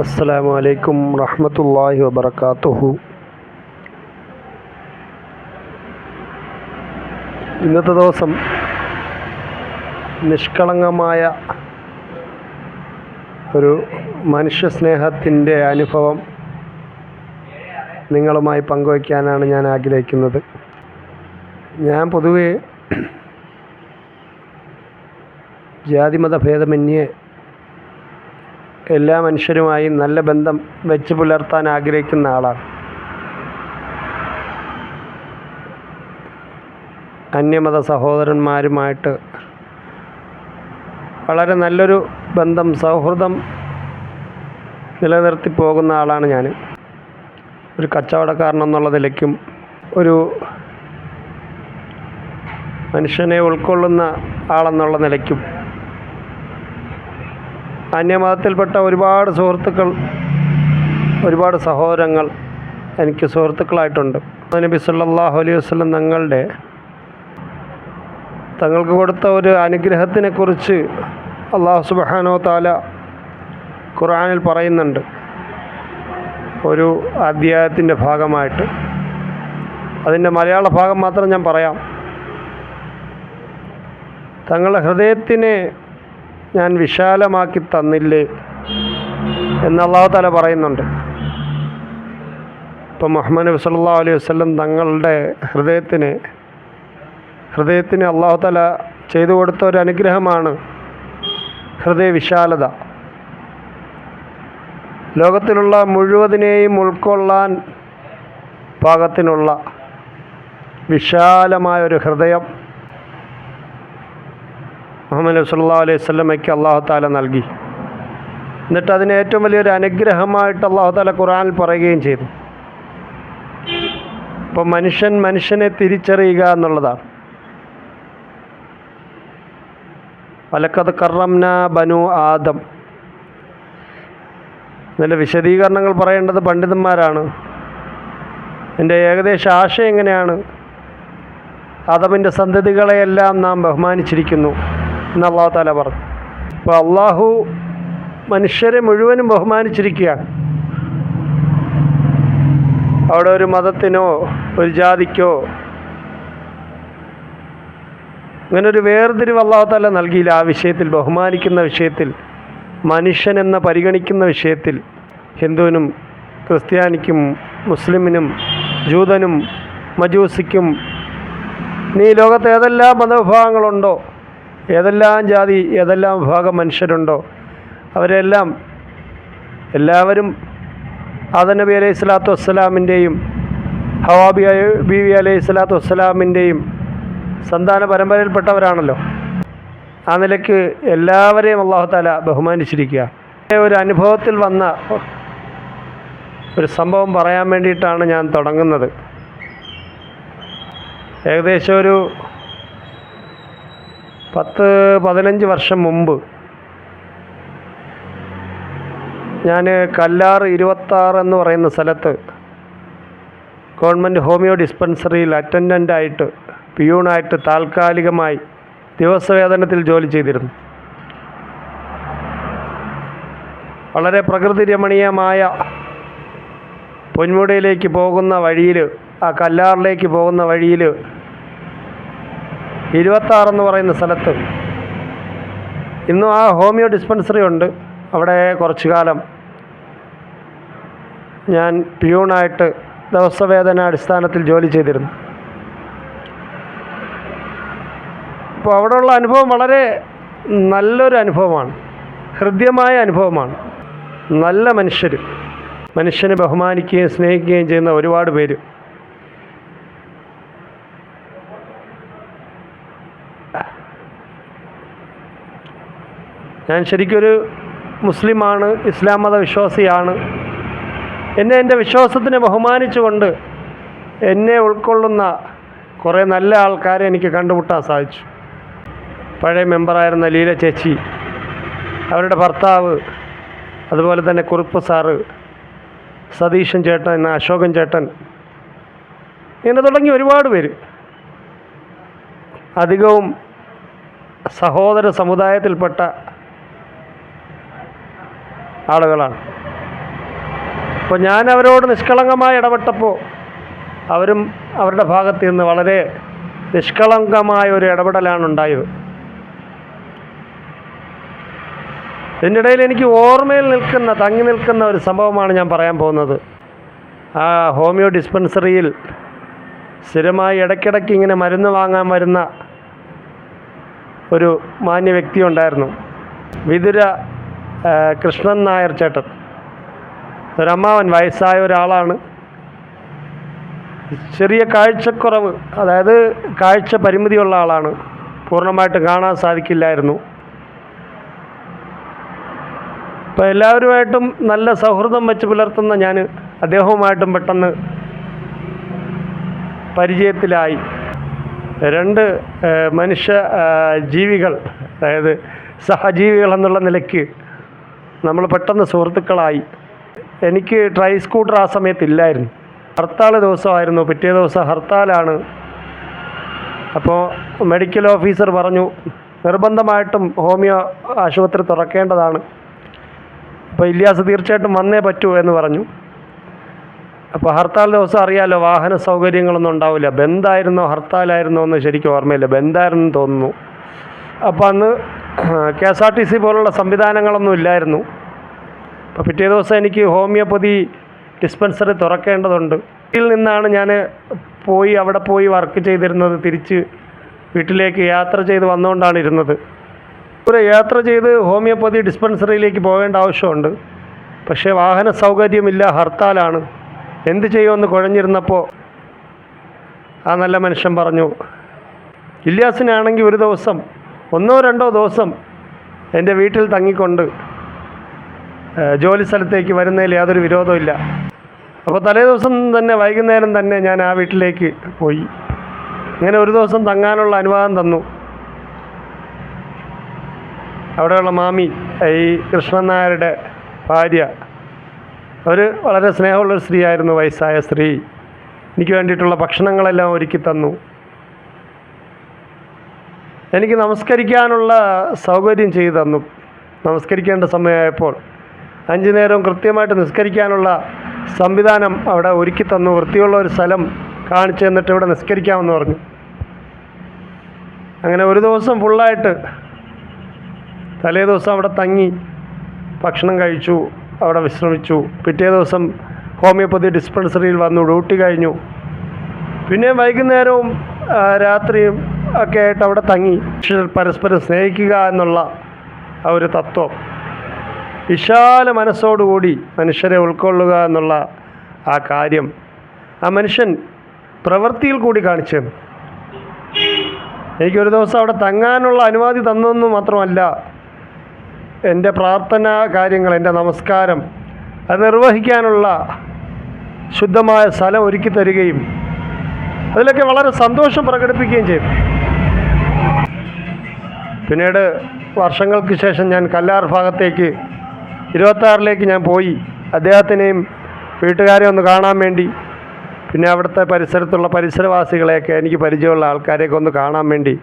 അസ്സലാമു അലൈക്കും റഹ്മത്തുള്ളാഹി വബർക്കാത്തുഹു ഇന്നത്തെ ദിവസം നിഷ്കളങ്കമായ ഒരു മനുഷ്യസ്നേഹത്തിന്റെ അനുഭവം നിങ്ങളുമായി പങ്കുവയ്ക്കാനാണ് ഞാൻ ആഗ്രഹിക്കുന്നത്. ഞാൻ പൊതുവേ ജാതിമത ഭേദമന്യേ എല്ലാ മനുഷ്യരുമായും നല്ല ബന്ധം വെച്ച് പുലർത്താൻ ആഗ്രഹിക്കുന്ന ആളാണ്. അന്യമത സഹോദരന്മാരുമായിട്ട് വളരെ നല്ലൊരു ബന്ധം സൗഹൃദം നിലനിർത്തി പോകുന്ന ആളാണ് ഞാൻ ഒരു കച്ചവടക്കാരനെന്നുള്ള നിലയ്ക്കും ഒരു മനുഷ്യനെ ഉൾക്കൊള്ളുന്ന ആളെന്നുള്ള നിലയ്ക്കും അന്യമതത്തിൽപ്പെട്ട ഒരുപാട് സുഹൃത്തുക്കൾ ഒരുപാട് സഹോദരങ്ങൾ എനിക്ക് സുഹൃത്തുക്കളായിട്ടുണ്ട്. നബി സല്ലല്ലാഹു അലൈഹി വസല്ലം തങ്ങളുടെ തങ്ങൾക്ക് കൊടുത്ത ഒരു അനുഗ്രഹത്തിനെക്കുറിച്ച് അള്ളാഹു സുബ്ഹാനഹു താല ഖുർആനിൽ പറയുന്നുണ്ട്. ഒരു അധ്യായത്തിന്റെ ഭാഗമായിട്ട്. അതിന്റെ മലയാള ഭാഗം മാത്രം ഞാൻ പറയാം. തങ്ങളുടെ ഹൃദയത്തിനെ ഞാൻ വിശാലമാക്കി തന്നില്ലേ എന്ന് അള്ളാഹു താല പറയുന്നുണ്ട്. ഇപ്പം മുഹമ്മദ് നബി സല്ലാ അലൈഹി വസല്ലം തങ്ങളുടെ ഹൃദയത്തിന് ഹൃദയത്തിന് അള്ളാഹു തല ചെയ്തു കൊടുത്ത ഒരു അനുഗ്രഹമാണ് ഹൃദയ വിശാലത ലോകത്തിലുള്ള മുഴുവതിനെയും ഉൾക്കൊള്ളാൻ പാകത്തിനുള്ള വിശാലമായൊരു ഹൃദയം മുഹമ്മദ് സല്ലാ അലൈഹി സ്വലമയ്ക്ക് അള്ളാഹു താല നൽകി. എന്നിട്ട് അതിന് ഏറ്റവും വലിയൊരു അനുഗ്രഹമായിട്ട് അള്ളാഹു താല ഖുറാനിൽ പറയുകയും ചെയ്തു. അപ്പോൾ മനുഷ്യൻ മനുഷ്യനെ തിരിച്ചറിയുക എന്നുള്ളതാണ്. വലക്കത് കറംന ബനു ആദം. ഇതിന്റെ വിശദീകരണങ്ങൾ പറയേണ്ടത് പണ്ഡിതന്മാരാണ്. എന്റെ ഏകദേശ ആശയം എങ്ങനെയാണ്? ആദമിന്റെ സന്തതികളെയെല്ലാം നാം ബഹുമാനിച്ചിരിക്കുന്നു. എന്ന് അള്ളാഹു താല പറഞ്ഞു. അപ്പോൾ അള്ളാഹു മനുഷ്യരെ മുഴുവനും ബഹുമാനിച്ചിരിക്കുകയാണ്. അവിടെ ഒരു മതത്തിനോ ഒരു ജാതിക്കോ അങ്ങനെ ഒരു വേർതിരിവ് അള്ളാഹു താല നൽകിയില്ല. ആ വിഷയത്തിൽ ബഹുമാനിക്കുന്ന വിഷയത്തിൽ മനുഷ്യൻ എന്ന പരിഗണിക്കുന്ന വിഷയത്തിൽ ഹിന്ദുവിനും ക്രിസ്ത്യാനിക്കും മുസ്ലിമിനും ജൂതനും മജൂസിക്കും നീ ലോകത്ത് ഏതെല്ലാം മതവിഭാഗങ്ങളുണ്ടോ ഏതെല്ലാം ജാതി ഏതെല്ലാം വിഭാഗം മനുഷ്യരുണ്ടോ അവരെല്ലാം എല്ലാവരും ആദ നബി അലൈഹി സ്വലാത്തു വസ്സലാമിന്റെയും ഹവാബി ബീവി അലൈഹി സ്വലാത്തു വസ്സലാമിന്റെയും സന്താന പരമ്പരയിൽപ്പെട്ടവരാണല്ലോ. ആ നിലയ്ക്ക് എല്ലാവരെയും അള്ളാഹു താല ബഹുമാനിച്ചിരിക്കുക. ഒരു അനുഭവത്തിൽ വന്ന ഒരു സംഭവം പറയാൻ വേണ്ടിയിട്ടാണ് ഞാൻ തുടങ്ങുന്നത്. ഏകദേശം ഒരു പത്ത് പതിനഞ്ച് വർഷം മുമ്പ് ഞാൻ കല്ലാർ ഇരുപത്താറ് എന്ന് പറയുന്ന സ്ഥലത്ത് ഗവൺമെന്റ് ഹോമിയോ ഡിസ്പെൻസറിയിൽ അറ്റൻഡന്റായിട്ട് പിയൂണായിട്ട് താൽക്കാലികമായി ദിവസവേതനത്തിൽ ജോലി ചെയ്തിരുന്നു. വളരെ പ്രകൃതി രമണീയമായ പൊന്മുടയിലേക്ക് പോകുന്ന വഴിയിൽ ആ കല്ലാറിലേക്ക് പോകുന്ന വഴിയിൽ ഇരുപത്താറെന്ന് പറയുന്ന സ്ഥലത്ത് ഇന്നും ആ ഹോമിയോ ഡിസ്പെൻസറി ഉണ്ട്. അവിടെ കുറച്ചു കാലം ഞാൻ പ്യൂണായിട്ട് ദിവസവേതന അടിസ്ഥാനത്തിൽ ജോലി ചെയ്തിരുന്നു. അപ്പോൾ അവിടെയുള്ള അനുഭവം വളരെ നല്ലൊരു അനുഭവമാണ്. ഹൃദ്യമായ അനുഭവമാണ്. നല്ല മനുഷ്യർ മനുഷ്യനെ ബഹുമാനിക്കുകയും സ്നേഹിക്കുകയും ചെയ്യുന്ന ഒരുപാട് പേര്. ഞാൻ ശരിക്കൊരു മുസ്ലിമാണ് ഇസ്ലാം മത വിശ്വാസിയാണ് എന്നെ എന്റെ വിശ്വാസത്തിനെ ബഹുമാനിച്ചുകൊണ്ട് എന്നെ ഉൾക്കൊള്ളുന്ന കുറേ നല്ല ആൾക്കാരെ എനിക്ക് കണ്ടുമുട്ടാൻ സാധിച്ചു. പഴയ മെമ്പറായിരുന്ന ലീല ചേച്ചി അവരുടെ ഭർത്താവ് അതുപോലെ തന്നെ കുറുപ്പ് സാറ് സതീശൻ ചേട്ടൻ അശോകൻ ചേട്ടൻ ഇങ്ങനെ തുടങ്ങി ഒരുപാട് പേര്. അധികവും സഹോദര സമുദായത്തിൽപ്പെട്ട ആളുകളാണ്. അപ്പോൾ ഞാൻ അവരോട് നിഷ്കളങ്കമായി ഇടപെട്ടപ്പോൾ അവരും അവരുടെ ഭാഗത്ത് നിന്ന് വളരെ നിഷ്കളങ്കമായ ഒരു ഇടപെടലാണ് ഉണ്ടായത്. ഇതിനിടയിൽ എനിക്ക് ഓർമ്മയിൽ നിൽക്കുന്ന തങ്ങി നിൽക്കുന്ന ഒരു സംഭവമാണ് ഞാൻ പറയാൻ പോകുന്നത്. ആ ഹോമിയോ ഡിസ്പെൻസറിയിൽ സ്ഥിരമായി ഇടയ്ക്കിടയ്ക്ക് ഇങ്ങനെ മരുന്ന് വാങ്ങാൻ വരുന്ന ഒരു മാന്യ വ്യക്തി ഉണ്ടായിരുന്നു. വിതുര കൃഷ്ണൻ നായർ ചേട്ടൻ. ഒരമ്മാവൻ വയസ്സായ ഒരാളാണ്. ചെറിയ കാഴ്ചക്കുറവ് അതായത് കാഴ്ച പരിമിതിയുള്ള ആളാണ്. പൂർണമായിട്ട് കാണാൻ സാധിക്കില്ലായിരുന്നു. അപ്പോൾ എല്ലാവരുമായിട്ടും നല്ല സൗഹൃദം വെച്ച് പുലർത്തുന്ന ഞാൻ അദ്ദേഹവുമായിട്ടും പെട്ടെന്ന് പരിചയത്തിലായി. രണ്ട് മനുഷ്യ ജീവികൾ അതായത് സഹജീവികൾ എന്നുള്ള നിലയ്ക്ക് നമ്മൾ പെട്ടെന്ന് സുഹൃത്തുക്കളായി. എനിക്ക് ട്രൈ സ്കൂട്ടർ ആ സമയത്ത് ഇല്ലായിരുന്നു ഹർത്താൽ ദിവസമായിരുന്നു. പിറ്റേ ദിവസം ഹർത്താലാണ്. അപ്പോൾ മെഡിക്കൽ ഓഫീസർ പറഞ്ഞു നിർബന്ധമായിട്ടും ഹോമിയോ ആശുപത്രി തുറക്കേണ്ടതാണ്. അപ്പോൾ ഇല്യാസ് തീർച്ചയായിട്ടും വന്നേ പറ്റൂ എന്ന് പറഞ്ഞു. അപ്പോൾ ഹർത്താൽ ദിവസം അറിയാലോ വാഹന സൗകര്യങ്ങളൊന്നും ഉണ്ടാവില്ല. ബന്ധായിരുന്നോ ഹർത്താലായിരുന്നോ എന്ന് ശരിക്കും ഓർമ്മയില്ല. ബന്ധായിരുന്നു തോന്നുന്നു. അപ്പോൾ അന്ന് K S R T C പോലുള്ള സംവിധാനങ്ങളൊന്നും ഇല്ലായിരുന്നു. അപ്പോൾ പിറ്റേ ദിവസം എനിക്ക് ഹോമിയോപ്പതി ഡിസ്പെൻസറി തുറക്കേണ്ടതുണ്ട്. ഇതിൽ നിന്നാണ് ഞാൻ പോയി അവിടെ പോയി വർക്ക് ചെയ്തിരുന്നത്. തിരിച്ച് വീട്ടിലേക്ക് യാത്ര ചെയ്ത് വന്നുകൊണ്ടാണ് ഇരുന്നത്. ഒരു യാത്ര ചെയ്ത് ഹോമിയോപ്പതി ഡിസ്പെൻസറിയിലേക്ക് പോകേണ്ട ആവശ്യമുണ്ട്. പക്ഷേ വാഹന സൗകര്യമില്ല ഹർത്താലാണ്. എന്ത് ചെയ്യുമെന്ന് കുഴഞ്ഞിരുന്നപ്പോൾ ആ നല്ല മനുഷ്യൻ പറഞ്ഞു ഇല്യാസിനാണെങ്കിൽ ഒരു ദിവസം ഒന്നോ രണ്ടോ ദിവസം എന്റെ വീട്ടിൽ തങ്ങിക്കൊണ്ട് ജോലി സ്ഥലത്തേക്ക് വരുന്നതിൽ യാതൊരു വിരോധവും ഇല്ല. അപ്പോൾ തലേ ദിവസം തന്നെ വൈകുന്നേരം തന്നെ ഞാൻ ആ വീട്ടിലേക്ക് പോയി. അങ്ങനെ ഒരു ദിവസം തങ്ങാനുള്ള അനുവാദം തന്നു. അവിടെയുള്ള മാമി ഈ കൃഷ്ണൻ നായരുടെ ഭാര്യ അവർ വളരെ സ്നേഹമുള്ളൊരു സ്ത്രീയായിരുന്നു വയസ്സായ സ്ത്രീ. എനിക്ക് വേണ്ടിയിട്ടുള്ള ഭക്ഷണങ്ങളെല്ലാം ഒരുക്കി തന്നു. എനിക്ക് നമസ്കരിക്കാനുള്ള സൗകര്യം ചെയ്തു തന്നു. നമസ്കരിക്കേണ്ട സമയമായപ്പോൾ അഞ്ചു നേരവും കൃത്യമായിട്ട് നിസ്കരിക്കാനുള്ള സംവിധാനം അവിടെ ഒരുക്കി തന്നു. വൃത്തിയുള്ള ഒരു സ്ഥലം കാണിച്ചു തന്നിട്ട് ഇവിടെ നിസ്കരിക്കാമെന്ന് പറഞ്ഞു. അങ്ങനെ ഒരു ദിവസം ഫുള്ളായിട്ട് തലേ ദിവസം അവിടെ തങ്ങി ഭക്ഷണം കഴിച്ചു അവിടെ വിശ്രമിച്ചു. പിറ്റേ ദിവസം ഹോമിയോപ്പതി ഡിസ്പെൻസറിയിൽ വന്നു ഡ്യൂട്ടി കഴിഞ്ഞു. പിന്നെ വൈകുന്നേരവും രാത്രിയും ഒക്കെ ആയിട്ട് അവിടെ തങ്ങി. പരസ്പരം സ്നേഹിക്കുക എന്നുള്ള ആ ഒരു തത്വം. വിശാല മനസ്സോടുകൂടി മനുഷ്യരെ ഉൾക്കൊള്ളുക എന്നുള്ള ആ കാര്യം ആ മനുഷ്യൻ പ്രവൃത്തിയിൽ കൂടി കാണിച്ചു എനിക്കൊരു ദിവസം അവിടെ തങ്ങാനുള്ള അനുമതി തന്നെന്ന് മാത്രമല്ല എന്റെ പ്രാർത്ഥന കാര്യങ്ങൾ എന്റെ നമസ്കാരം അത് നിർവഹിക്കാനുള്ള ശുദ്ധമായ സ്ഥലം ഒരുക്കി തരികയും അതിലൊക്കെ വളരെ സന്തോഷം പ്രകടിപ്പിക്കുകയും ചെയ്തു. പിന്നീട് വർഷങ്ങൾക്ക് ശേഷം ഞാൻ കല്ലാർ ഭാഗത്തേക്ക് ഇരുപത്താറിലേക്ക് ഞാൻ പോയി. അദ്ദേഹത്തിനെയും വീട്ടുകാരെ ഒന്ന് കാണാൻ വേണ്ടി പിന്നെ അവിടുത്തെ പരിസരത്തുള്ള പരിസരവാസികളെയൊക്കെ എനിക്ക് പരിചയമുള്ള ആൾക്കാരെയൊക്കെ ഒന്ന് കാണാൻ വേണ്ടി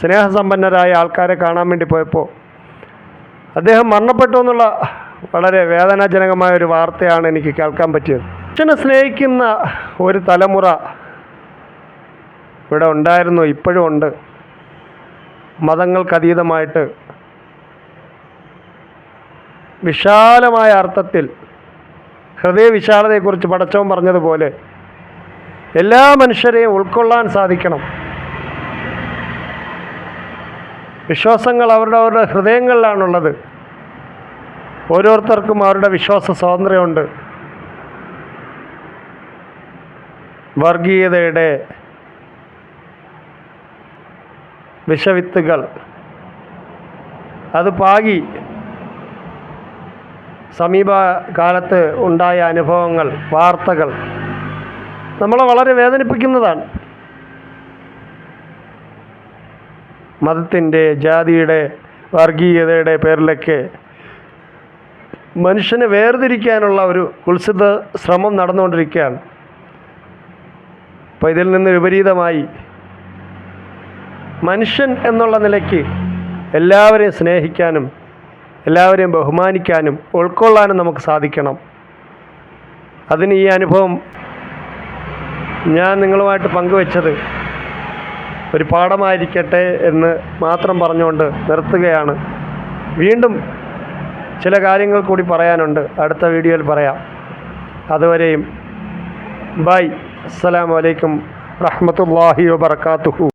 സ്നേഹസമ്പന്നരായ ആൾക്കാരെ കാണാൻ വേണ്ടി പോയപ്പോൾ അദ്ദേഹം മരണപ്പെട്ടു എന്നുള്ള വളരെ വേദനാജനകമായ ഒരു വാർത്തയാണ് എനിക്ക് കേൾക്കാൻ പറ്റിയത്. അച്ഛനെ സ്നേഹിക്കുന്ന ഒരു തലമുറ ഇവിടെ ഉണ്ടായിരുന്നു ഇപ്പോഴും ഉണ്ട്. മതങ്ങൾക്കതീതമായിട്ട് വിശാലമായ അർത്ഥത്തിൽ ഹൃദയവിശാലതയെക്കുറിച്ച് പടച്ചവൻ പറഞ്ഞതുപോലെ എല്ലാ മനുഷ്യരെയും ഉൾക്കൊള്ളാൻ സാധിക്കണം. വിശ്വാസങ്ങൾ അവരുടെ അവരുടെ ഹൃദയങ്ങളിലാണുള്ളത്. ഓരോരുത്തർക്കും അവരുടെ വിശ്വാസ സ്വാതന്ത്ര്യമുണ്ട്. വർഗീയതയുടെ വിഷവിത്തുകൾ. അത് പാകി. സമീപകാലത്ത് ഉണ്ടായ അനുഭവങ്ങൾ വാർത്തകൾ നമ്മളെ വളരെ വേദനിപ്പിക്കുന്നതാണ്. മതത്തിന്റെ ജാതിയുടെ വർഗീയതയുടെ പേരിലൊക്കെ മനുഷ്യനെ വേർതിരിക്കാനുള്ള ഒരു കുത്സിത ശ്രമം നടന്നുകൊണ്ടിരിക്കുകയാണ്. അപ്പോൾ ഇതിൽ നിന്ന് വിപരീതമായി മനുഷ്യൻ എന്നുള്ള നിലയ്ക്ക് എല്ലാവരെയും സ്നേഹിക്കാനും എല്ലാവരെയും ബഹുമാനിക്കാനും ഉൾക്കൊള്ളാനും നമുക്ക് സാധിക്കണം. അതിന് ഈ അനുഭവം ഞാൻ നിങ്ങളുമായിട്ട് പങ്കുവച്ചത് ഒരു പാഠമായിരിക്കട്ടെ എന്ന് മാത്രം പറഞ്ഞുകൊണ്ട് നിർത്തുകയാണ്. വീണ്ടും ചില കാര്യങ്ങൾ കൂടി പറയാനുണ്ട്. അടുത്ത വീഡിയോയിൽ പറയാം. അതുവരെയും ബൈ. അസ്സലാമു അലൈക്കും റഹ്മത്തുള്ളാഹി വബർക്കാത്തുഹു